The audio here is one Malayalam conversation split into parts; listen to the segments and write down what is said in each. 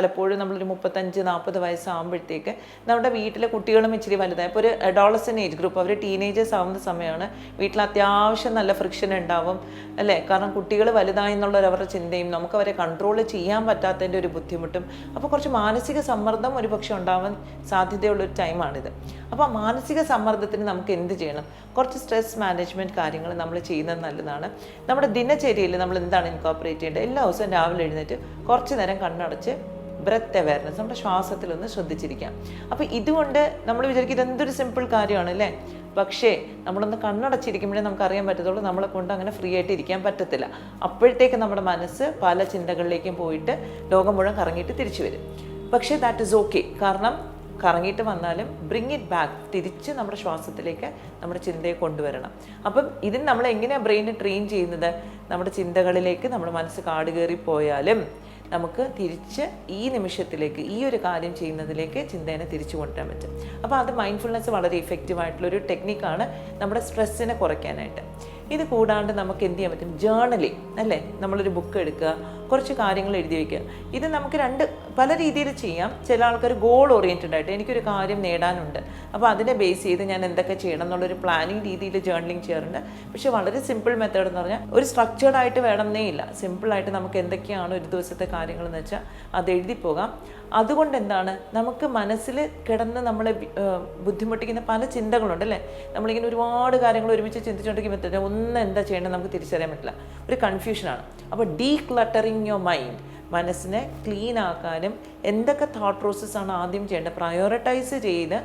പലപ്പോഴും നമ്മളൊരു മുപ്പത്തഞ്ച് നാൽപ്പത് വയസ്സാകുമ്പോഴത്തേക്ക് നമ്മുടെ വീട്ടിലെ കുട്ടികളും ഇച്ചിരി വലുതായി. ഇപ്പോൾ ഒരു അഡോളസൻ ഏജ് ഗ്രൂപ്പ് അവർ ടീനേജേഴ്സ് ആവുന്ന സമയമാണ് വീട്ടിൽ അത്യാവശ്യം നല്ല ഫ്രിക്ഷൻ ഉണ്ടാവും അല്ലേ? കാരണം കുട്ടികൾ വലുതായി എന്നുള്ളൊരു അവരുടെ ചിന്തയും നമുക്ക് അവരെ കൺട്രോൾ ചെയ്യാൻ പറ്റാത്തതിന്റെ ഒരു ബുദ്ധിമുട്ടും. അപ്പോൾ കുറച്ച് മാനസിക സമ്മർദ്ദം ഒരു പക്ഷേ ഉണ്ടാവാൻ സാധ്യതയുള്ളൊരു ടൈമാണിത് അപ്പോൾ മാനസിക സമ്മർദ്ദത്തിന് നമുക്ക് എന്ത് ചെയ്യണം? കുറച്ച് സ്ട്രെസ് മാനേജ്മെന്റ് കാര്യങ്ങൾ നമ്മൾ ചെയ്യുന്നത് നല്ലതാണ്. നമ്മുടെ ദിനചര്യയിൽ നമ്മൾ എന്താണ് ഇൻകോപ്പറേറ്റ് ചെയ്യേണ്ടത്? എല്ലാ ദിവസവും രാവിലെ എഴുന്നേറ്റ് കുറച്ച് നേരം കണ്ണടച്ച് ബ്രത്ത് അവയർനെസ് നമ്മുടെ ശ്വാസത്തിലൊന്ന് ശ്രദ്ധിച്ചിരിക്കാം. അപ്പോൾ ഇതുകൊണ്ട് നമ്മൾ വിചാരിക്കും ഇതെന്തൊരു സിമ്പിൾ കാര്യമാണ് അല്ലേ? പക്ഷേ നമ്മളൊന്ന് കണ്ണടച്ചിരിക്കുമ്പോഴേ നമുക്ക് അറിയാൻ പറ്റത്തുള്ളൂ നമ്മളെ കൊണ്ട് അങ്ങനെ ഫ്രീ ആയിട്ട് ഇരിക്കാൻ പറ്റത്തില്ല. അപ്പോഴത്തേക്ക് നമ്മുടെ മനസ്സ് പല ചിന്തകളിലേക്കും പോയിട്ട് ലോകം മുഴുവൻ കറങ്ങിയിട്ട് തിരിച്ചു വരും. പക്ഷേ ദാറ്റ് ഇസ് ഓക്കെ കാരണം കറങ്ങിയിട്ട് വന്നാലും ബ്രിങ് ഇറ്റ് ബാക്ക് തിരിച്ച് നമ്മുടെ ശ്വാസത്തിലേക്ക് നമ്മുടെ ചിന്തയെ കൊണ്ടുവരണം. അപ്പം ഇതിന് നമ്മൾ എങ്ങനെയാണ് ബ്രെയിനെ ട്രെയിൻ ചെയ്യുന്നത്? നമ്മുടെ ചിന്തകളിലേക്ക് നമ്മുടെ മനസ്സ് കാട് കയറി പോയാലും നമുക്ക് തിരിച്ച് ഈ നിമിഷത്തിലേക്ക് ഈ ഒരു കാര്യം ചെയ്യുന്നതിലേക്ക് ചിന്തേനെ തിരിച്ചു കൊണ്ടുവരാൻ പറ്റും. അപ്പോൾ അത് മൈൻഡ്ഫുൾനെസ് വളരെ ഇഫക്റ്റീവ് ആയിട്ടുള്ളൊരു ടെക്നിക്കാണ് നമ്മുടെ സ്ട്രെസ്സിനെ കുറയ്ക്കാനായിട്ട്. ഇത് കൂടാണ്ട് നമുക്ക് എന്ത് ചെയ്യാൻ പറ്റും? ജേണലിങ് അല്ലേ? നമ്മളൊരു ബുക്ക് എടുക്കുക കുറച്ച് കാര്യങ്ങൾ എഴുതി വയ്ക്കുക ഇത് നമുക്ക് രണ്ട് പല രീതിയിൽ ചെയ്യാം. ചില ആൾക്കാർ ഗോൾ ഓറിയന്റഡ് ആയിട്ട് എനിക്കൊരു കാര്യം നേടാനുണ്ട്. അപ്പോൾ അതിനെ ബേസ് ചെയ്ത് ഞാൻ എന്തൊക്കെ ചെയ്യണം എന്നുള്ളൊരു പ്ലാനിങ് രീതിയിൽ ജേർണലിംഗ് ചെയ്യാറുണ്ട്. പക്ഷേ വളരെ സിമ്പിൾ മെത്തേഡ് എന്ന് പറഞ്ഞാൽ ഒരു സ്ട്രക്ചേർഡ് ആയിട്ട് വേണമെന്നേ ഇല്ല. സിമ്പിളായിട്ട് നമുക്ക് എന്തൊക്കെയാണ് ഒരു ദിവസത്തെ കാര്യങ്ങൾ എന്ന് വെച്ചാൽ അത് എഴുതി പോകാം. അതുകൊണ്ട് എന്താണ്? നമുക്ക് മനസ്സിൽ കിടന്ന് നമ്മളെ ബുദ്ധിമുട്ടിക്കുന്ന പല ചിന്തകളുണ്ട് അല്ലേ? നമ്മളിങ്ങനെ ഒരുപാട് കാര്യങ്ങൾ ഒരുമിച്ച് ചിന്തിച്ചുകൊണ്ടിരിക്കുമ്പോൾ ഒന്ന് എന്താ ചെയ്യേണ്ടത് നമുക്ക് തിരിച്ചറിയാൻ പറ്റില്ല. ഒരു കൺഫ്യൂഷനാണ് അപ്പോൾ ഡീ ക്ലട്ടറിങ് യുവർ മൈൻഡ് മനസ്സിനെ ക്ലീൻ ആക്കാനും എന്തൊക്കെ തോട്ട് പ്രോസസ്സാണ് ആദ്യം ചെയ്യേണ്ടത്? പ്രയോറിറ്റൈസ് ചെയ്ത്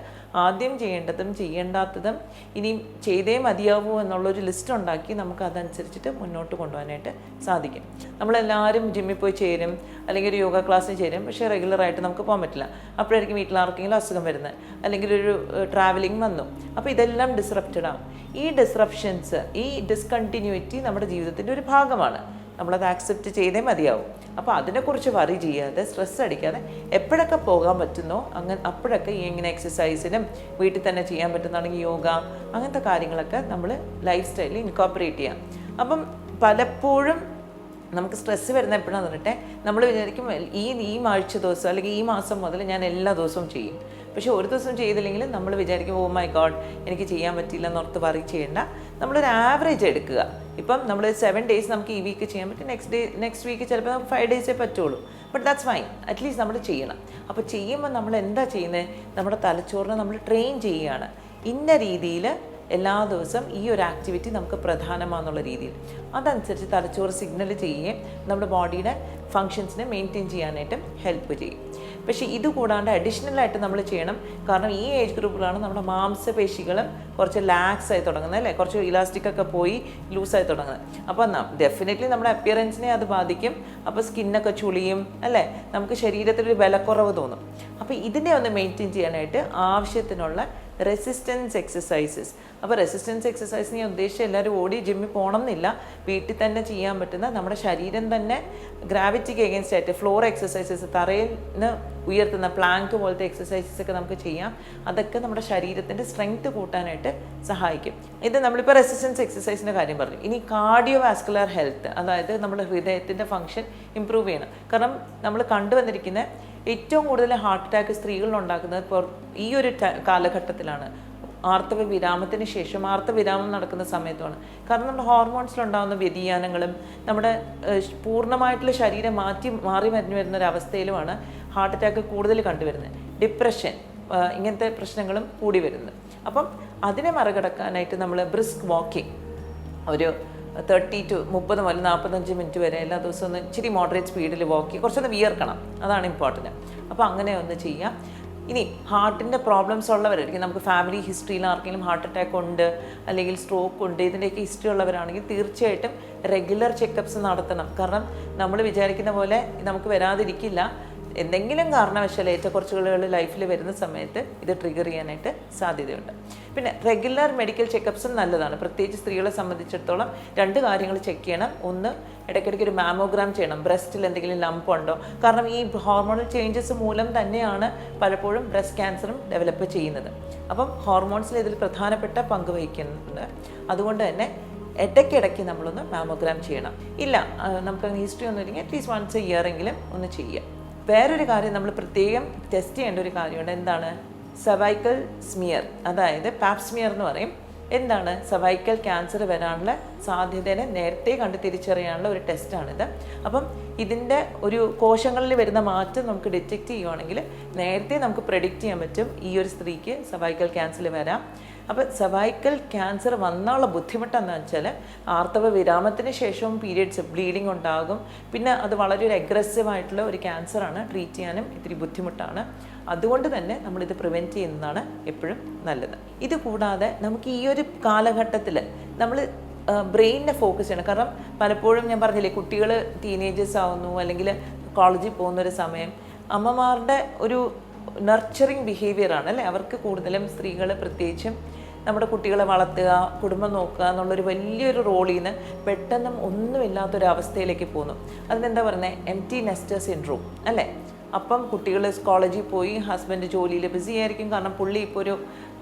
ആദ്യം ചെയ്യേണ്ടതും ചെയ്യേണ്ടാത്തതും ഇനിയും ചെയ്തേ മതിയാവൂ എന്നുള്ളൊരു ലിസ്റ്റ് ഉണ്ടാക്കി നമുക്ക് അതനുസരിച്ചിട്ട് മുന്നോട്ട് കൊണ്ടുപോകാനായിട്ട് സാധിക്കും. നമ്മളെല്ലാവരും ജിമ്മിൽ പോയി ചേരും അല്ലെങ്കിൽ ഒരു യോഗ ക്ലാസ്സിൽ ചേരും പക്ഷേ റെഗുലറായിട്ട് നമുക്ക് പോകാൻ പറ്റില്ല. അപ്പോഴായിരിക്കും വീട്ടിൽ ആർക്കെങ്കിലും അസുഖം വരുന്നത്. അല്ലെങ്കിൽ ഒരു ട്രാവലിംഗ് വന്നു. അപ്പോൾ ഇതെല്ലാം ഡിസ്റപ്റ്റഡ് ഈ ഡിസ്റപ്ഷൻസ് ഈ ഡിസ്കണ്ടിന്യൂറ്റി നമ്മുടെ ജീവിതത്തിന്റെ ഒരു ഭാഗമാണ്. നമ്മളത് ആക്സെപ്റ്റ് ചെയ്തേ മതിയാവും. അപ്പോൾ അതിനെക്കുറിച്ച് വറി ചെയ്യാതെ സ്ട്രെസ് അടിക്കാതെ എപ്പോഴൊക്കെ പോകാൻ പറ്റുന്നോ അങ്ങനെ അപ്പോഴൊക്കെ ഈ ഇങ്ങനെ എക്സസൈസിനും വീട്ടിൽ തന്നെ ചെയ്യാൻ പറ്റുന്നതാണെങ്കിൽ യോഗ അങ്ങനത്തെ കാര്യങ്ങളൊക്കെ നമ്മൾ ലൈഫ് സ്റ്റൈലിൽ ഇൻകോപ്പറേറ്റ് ചെയ്യാം. അപ്പം പലപ്പോഴും നമുക്ക് സ്ട്രെസ്സ് വരുന്ന എപ്പോഴാണെന്ന് പറഞ്ഞിട്ട് നമ്മൾ വിചാരിക്കും ഈ ഈ ആഴ്ച ദിവസം അല്ലെങ്കിൽ ഈ മാസം മുതൽ ഞാൻ എല്ലാ ദിവസവും ചെയ്യും. പക്ഷേ ഒരു ദിവസം ചെയ്തില്ലെങ്കിൽ നമ്മൾ വിചാരിക്കും ഓ മൈ ഗോഡ് എനിക്ക് ചെയ്യാൻ പറ്റില്ല എന്നോർത്ത് വറി ചെയ്യേണ്ട. നമ്മളൊരു ആവറേജ് എടുക്കുക. ഇപ്പം നമ്മൾ സെവൻ ഡേയ്സ് നമുക്ക് ഈ വീക്ക് ചെയ്യാൻ പറ്റും. നെക്സ്റ്റ് ഡേ നെക്സ്റ്റ് വീക്ക് ചിലപ്പോൾ നമുക്ക് ഫൈവ് ഡേയ്സേ പറ്റുള്ളൂ. ബട്ട് ദാറ്റ്സ് ഫൈൻ അറ്റ്ലീസ്റ്റ് നമ്മൾ ചെയ്യണം. അപ്പോൾ ചെയ്യുമ്പോൾ നമ്മൾ എന്താ ചെയ്യുന്നത് നമ്മുടെ തലച്ചോറിനെ നമ്മൾ ട്രെയിൻ ചെയ്യുകയാണ്. ഇന്ന രീതിയിൽ എല്ലാ ദിവസം ഈ ഒരു ആക്ടിവിറ്റി നമുക്ക് പ്രധാനമാണെന്നുള്ള രീതിയിൽ. അതനുസരിച്ച് തലച്ചോറ് സിഗ്നൽ ചെയ്യുകയും നമ്മുടെ ബോഡിയുടെ ഫങ്ഷൻസിനെ മെയിന്റെയിൻ ചെയ്യാനായിട്ടും ഹെൽപ്പ് ചെയ്യും. പക്ഷേ ഇത് കൂടാണ്ട് അഡീഷണൽ ആയിട്ട് നമ്മൾ ചെയ്യണം. കാരണം ഈ ഏജ് ഗ്രൂപ്പിലാണ് നമ്മുടെ മാംസപേശികൾ കുറച്ച് ലാക്സ് ആയി തുടങ്ങുന്നത് അല്ലേ? കുറച്ച് ഇലാസ്റ്റിക് ഒക്കെ പോയി ലൂസായി തുടങ്ങുന്നത്. അപ്പോൾ ഡെഫിനറ്റ്ലി നമ്മുടെ അപ്പിയറൻസിനെ അത് ബാധിക്കും. അപ്പോൾ സ്കിന്നൊക്കെ ചുളിയും അല്ലേ? നമുക്ക് ശരീരത്തിലൊരു ബലക്കുറവ് തോന്നും. അപ്പോൾ ഇതിനെ ഒന്ന് മെയിന്റെയിൻ ചെയ്യാനായിട്ട് ആവശ്യത്തിനുള്ള റെസിസ്റ്റൻസ് എക്സസൈസസ് അപ്പോൾ റെസിസ്റ്റൻസ് എക്സസൈസ് ഞാൻ ഉദ്ദേശിച്ച എല്ലാവരും ഓടി ജിമ്മിൽ പോകണം എന്നില്ല വീട്ടിൽ തന്നെ ചെയ്യാൻ പറ്റുന്ന നമ്മുടെ ശരീരം തന്നെ ഗ്രാവിറ്റിക്ക് എഗൻസ്റ്റ് ആയിട്ട് ഫ്ലോർ എക്സസൈസസ് തറയിൽ നിന്ന് ഉയർത്തുന്ന പ്ലാങ്ക് പോലത്തെ എക്സസൈസസ് ഒക്കെ നമുക്ക് ചെയ്യാം. അതൊക്കെ നമ്മുടെ ശരീരത്തിന്റെ സ്ട്രെങ്ത് കൂട്ടാനായിട്ട് സഹായിക്കും. ഇത് നമ്മളിപ്പോൾ റെസിസ്റ്റൻസ് എക്സസൈസിന്റെ കാര്യം പറഞ്ഞു. ഇനി കാർഡിയോ വാസ്കുലർ ഹെൽത്ത് അതായത് നമ്മുടെ ഹൃദയത്തിന്റെ ഫങ്ഷൻ ഇമ്പ്രൂവ് ചെയ്യണം. കാരണം നമ്മൾ കണ്ടുവന്നിരിക്കുന്ന ഏറ്റവും കൂടുതൽ ഹാർട്ട് അറ്റാക്ക് സ്ത്രീകളിൽ ഉണ്ടാക്കുന്നത് ഈ ഒരു കാലഘട്ടത്തിലാണ്. ആർത്തവ വിരാമത്തിന് ശേഷം ആർത്തവിരാമം നടക്കുന്ന സമയത്താണ് കാരണം നമ്മുടെ ഹോർമോൺസിലുണ്ടാകുന്ന വ്യതിയാനങ്ങളും നമ്മുടെ പൂർണമായിട്ടുള്ള ശരീരം മാറ്റി മാറി മറിഞ്ഞു വരുന്ന ഒരു അവസ്ഥയിലുമാണ് ഹാർട്ട് അറ്റാക്ക് കൂടുതൽ കണ്ടുവരുന്നത്. ഡിപ്രഷൻ ഇങ്ങനത്തെ പ്രശ്നങ്ങളും കൂടി വരുന്നത്. അപ്പം അതിനെ മറികടക്കാനായിട്ട് നമ്മൾ ബ്രിസ്ക് വാക്കിംഗ് ഒരു തേർട്ടി ടു മുപ്പത് മുതൽ നാൽപ്പത്തഞ്ച് മിനിറ്റ് വരെ എല്ലാ ദിവസവും ഒന്ന് ഇച്ചിരി മോഡറേറ്റ് സ്പീഡിൽ വാക്ക് ചെയ്യുക കുറച്ചൊന്ന് വിയർക്കണം. അതാണ് ഇമ്പോർട്ടന്റ് അപ്പോൾ അങ്ങനെ ഒന്ന് ചെയ്യാം. ഇനി ഹാർട്ടിന്റെ പ്രോബ്ലംസ് ഉള്ളവരായിരിക്കും. നമുക്ക് ഫാമിലി ഹിസ്റ്ററിയിൽ ആർക്കെങ്കിലും ഹാർട്ട് അറ്റാക്ക് ഉണ്ട് അല്ലെങ്കിൽ സ്ട്രോക്ക് ഉണ്ട് ഇതിന്റെയൊക്കെ ഹിസ്റ്ററി ഉള്ളവരാണെങ്കിൽ തീർച്ചയായിട്ടും റെഗുലർ ചെക്കപ്സ് നടത്തണം. കാരണം നമ്മൾ വിചാരിക്കുന്ന പോലെ നമുക്ക് വരാതിരിക്കില്ല. എന്തെങ്കിലും കാരണവശാൽ ഏറ്റക്കുറച്ചുകൾ ലൈഫിൽ വരുന്ന സമയത്ത് ഇത് ട്രിഗർ ചെയ്യാനായിട്ട് സാധ്യതയുണ്ട്. പിന്നെ റെഗുലർ മെഡിക്കൽ ചെക്കപ്സും നല്ലതാണ്. പ്രത്യേകിച്ച് സ്ത്രീകളെ സംബന്ധിച്ചിടത്തോളം രണ്ട് കാര്യങ്ങൾ ചെക്ക് ചെയ്യണം. ഒന്ന് ഇടയ്ക്കിടയ്ക്ക് ഒരു മാമോഗ്രാം ചെയ്യണം. ബ്രസ്റ്റിൽ എന്തെങ്കിലും ലംപ് ഉണ്ടോ? കാരണം ഈ ഹോർമോണൽ ചേഞ്ചസ് മൂലം തന്നെയാണ് പലപ്പോഴും ബ്രസ്റ്റ് ക്യാൻസറും ഡെവലപ്പ് ചെയ്യുന്നത്. അപ്പം ഹോർമോൺസിൽ ഇതിൽ പ്രധാനപ്പെട്ട പങ്ക് വഹിക്കുന്നുണ്ട്. അതുകൊണ്ട് തന്നെ ഇടയ്ക്കിടയ്ക്ക് നമ്മളൊന്ന് മാമോഗ്രാം ചെയ്യണം. ഇല്ല നമുക്ക് ഹിസ്റ്ററി ഒന്നും ഇല്ലെങ്കിൽ അറ്റ്ലീസ്റ്റ് വൺസ് ഇയർ എങ്കിലും ഒന്ന് ചെയ്യുക വേറൊരു കാര്യം നമ്മൾ പ്രത്യേകം ടെസ്റ്റ് ചെയ്യേണ്ട ഒരു കാര്യമുണ്ട്. എന്താണ്? സെവൈക്കൽ സ്മിയർ അതായത് പാപ് സ്മിയർ എന്ന് പറയും. എന്താണ്? സെവൈക്കൽ ക്യാൻസർ വരാനുള്ള സാധ്യതയെ നേരത്തെ കണ്ട് തിരിച്ചറിയാനുള്ള ഒരു ടെസ്റ്റാണിത് അപ്പം ഇതിന്റെ ഒരു കോശങ്ങളിൽ വരുന്ന മാറ്റം നമുക്ക് ഡിറ്റക്റ്റ് ചെയ്യുവാണെങ്കിൽ നേരത്തെ നമുക്ക് പ്രഡിക്റ്റ് ചെയ്യാൻ പറ്റും ഈ ഒരു സ്ത്രീക്ക് സെവൈക്കൽ ക്യാൻസർ വരാം. അപ്പോൾ സർവൈക്കൽ ക്യാൻസർ വന്നുള്ള ബുദ്ധിമുട്ടെന്ന് വെച്ചാൽ ആർത്തവ വിരാമത്തിന് ശേഷവും പീരിയഡ്സ് ബ്ലീഡിംഗ് ഉണ്ടാകും. പിന്നെ അത് വളരെ ഒരു അഗ്രസീവ് ആയിട്ടുള്ള ഒരു ക്യാൻസറാണ് ട്രീറ്റ് ചെയ്യാനും ഇത്തിരി ബുദ്ധിമുട്ടാണ്. അതുകൊണ്ട് തന്നെ നമ്മളിത് പ്രിവെന്റ് ചെയ്യുന്നതാണ് എപ്പോഴും നല്ലത്. ഇത് കൂടാതെ നമുക്ക് ഈ ഒരു കാലഘട്ടത്തിൽ നമ്മൾ ബ്രെയിനിനെ ഫോക്കസ് ചെയ്യണം. കാരണം പലപ്പോഴും ഞാൻ പറഞ്ഞില്ലേ കുട്ടികൾ ടീനേജേഴ്സ് ആവുന്നു അല്ലെങ്കിൽ കോളേജിൽ പോകുന്ന ഒരു സമയം അമ്മമാരുടെ ഒരു നർച്ചറിങ് ബിഹേവിയറാണ് അല്ലേ? അവർക്ക് കൂടുതലും സ്ത്രീകൾ പ്രത്യേകിച്ചും നമ്മുടെ കുട്ടികളെ വളർത്തുക കുടുംബം നോക്കുക എന്നുള്ളൊരു വലിയൊരു റോളിൽ നിന്ന് പെട്ടെന്ന് ഒന്നുമില്ലാത്തൊരവസ്ഥയിലേക്ക് പോകുന്നു അതിനെന്താ പറയുന്നത് എം ടി നെസ്റ്റർ സിൻഡ്രോം അല്ലേ? അപ്പം കുട്ടികൾ കോളേജിൽ പോയി ഹസ്ബൻഡ് ജോലിയിൽ ബിസി ആയിരിക്കും. കാരണം പുള്ളി ഇപ്പോൾ ഒരു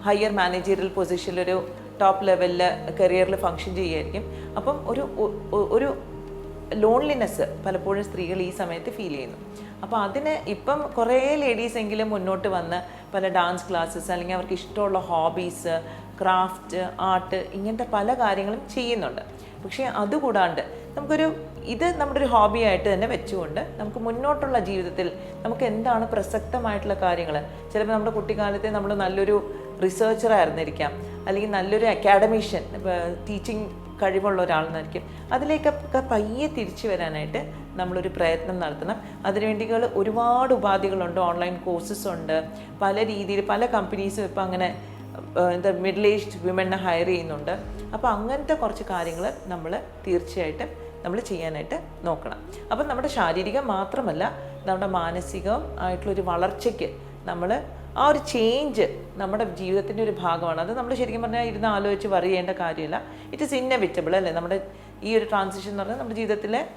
ഹയർ മാനേജറിയൽ പൊസിഷനിലൊരു ടോപ്പ് ലെവലിൽ കരിയറിൽ ഫങ്ഷൻ ചെയ്യുമായിരിക്കും അപ്പം ഒരു ഒരു ലോൺലിനെസ് പലപ്പോഴും സ്ത്രീകൾ ഈ സമയത്ത് ഫീൽ ചെയ്യുന്നു. അപ്പോൾ അതിന് ഇപ്പം കുറേ ലേഡീസ് എങ്കിലും മുന്നോട്ട് വന്ന് പല ഡാൻസ് ക്ലാസ്സസ് അല്ലെങ്കിൽ അവർക്ക് ഇഷ്ടമുള്ള ഹോബീസ് ക്രാഫ്റ്റ് ആർട്ട് ഇങ്ങനത്തെ പല കാര്യങ്ങളും ചെയ്യുന്നുണ്ട്. പക്ഷേ അതുകൂടാണ്ട് നമുക്കൊരു ഇത് നമ്മുടെ ഒരു ഹോബി ആയിട്ട് തന്നെ വെച്ചുകൊണ്ട് നമുക്ക് മുന്നോട്ടുള്ള ജീവിതത്തിൽ നമുക്ക് എന്താണ് പ്രസക്തമായിട്ടുള്ള കാര്യങ്ങൾ ചിലപ്പോൾ നമ്മുടെ കുട്ടിക്കാലത്തെ നമ്മൾ നല്ലൊരു റിസർച്ചർ ആയിരുന്നിരിക്കാം. അല്ലെങ്കിൽ നല്ലൊരു അക്കാഡമീഷ്യൻ ടീച്ചിങ് കഴിവുള്ള ഒരാളെന്നായിരിക്കും അതിലേക്കൊക്കെ പയ്യെ തിരിച്ചു വരാനായിട്ട് നമ്മളൊരു പ്രയത്നം നടത്തണം. അതിനുവേണ്ടി ഒരുപാട് ഉപാധികളുണ്ട്. ഓൺലൈൻ കോഴ്സസ് ഉണ്ട്. പല രീതിയിൽ പല കമ്പനീസും ഇപ്പം അങ്ങനെ എന്താ മിഡിൽ ഏജ്ഡ് വിമനെ ഹയർ ചെയ്യുന്നുണ്ട്. അപ്പോൾ അങ്ങനത്തെ കുറച്ച് കാര്യങ്ങൾ നമ്മൾ തീർച്ചയായിട്ടും നമ്മൾ ചെയ്യാനായിട്ട് നോക്കണം. അപ്പം നമ്മുടെ ശാരീരികം മാത്രമല്ല നമ്മുടെ മാനസികവും ആയിട്ടുള്ളൊരു വളർച്ചയ്ക്ക് നമ്മൾ ആ ഒരു ചേഞ്ച് നമ്മുടെ ജീവിതത്തിന്റെ ഒരു ഭാഗമാണ്. അത് നമ്മൾ ശരിക്കും പറഞ്ഞാൽ ഇരുന്ന് ആലോചിച്ച് വറിയേണ്ട കാര്യമില്ല. ഇറ്റ് ഇസ് ഇന്നവിറ്റബിൾ അല്ലേ? നമ്മുടെ ഈ ഒരു ട്രാൻസിഷൻ എന്ന് പറഞ്ഞാൽ നമ്മുടെ ജീവിതത്തിലെ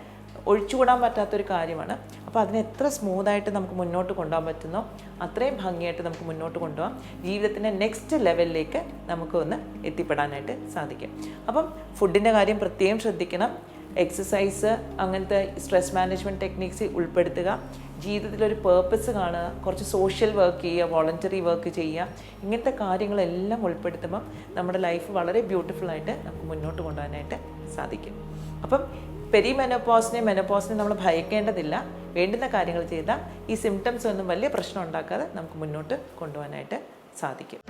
ഒഴിച്ചുകൂടാൻ പറ്റാത്തൊരു കാര്യമാണ്. അപ്പോൾ അതിനെ എത്ര സ്മൂത്തായിട്ട് നമുക്ക് മുന്നോട്ട് കൊണ്ടുപോകാൻ പറ്റുന്നോ അത്രയും ഭംഗിയായിട്ട് നമുക്ക് മുന്നോട്ട് കൊണ്ടുപോകാം. ജീവിതത്തിന്റെ നെക്സ്റ്റ് ലെവലിലേക്ക് നമുക്ക് ഒന്ന് എത്തിപ്പെടാനായിട്ട് സാധിക്കും. അപ്പം ഫുഡിന്റെ കാര്യം പ്രത്യേകം ശ്രദ്ധിക്കണം. എക്സസൈസ് അങ്ങനത്തെ സ്ട്രെസ് മാനേജ്മെന്റ് ടെക്നിക്സ് ഉൾപ്പെടുത്തുക. ജീവിതത്തിലൊരു പേർപ്പസ് കാണുക. കുറച്ച് സോഷ്യൽ വർക്ക് ചെയ്യുക വോളണ്ടറി വർക്ക് ചെയ്യുക. ഇങ്ങനത്തെ കാര്യങ്ങളെല്ലാം ഉൾപ്പെടുത്തുമ്പം നമ്മുടെ ലൈഫ് വളരെ ബ്യൂട്ടിഫുള്ളായിട്ട് നമുക്ക് മുന്നോട്ട് കൊണ്ടുപോകാനായിട്ട് സാധിക്കും. അപ്പം പെരി മെനോപോസിനെ മെനോപോസിനെ നമ്മൾ ഭയക്കേണ്ടതില്ല. വേണ്ടുന്ന കാര്യങ്ങൾ ചെയ്താൽ ഈ സിംറ്റംസ് ഒന്നും വലിയ പ്രശ്നം ഉണ്ടാക്കാതെ നമുക്ക് മുന്നോട്ട് കൊണ്ടുപോകാനായിട്ട് സാധിക്കും.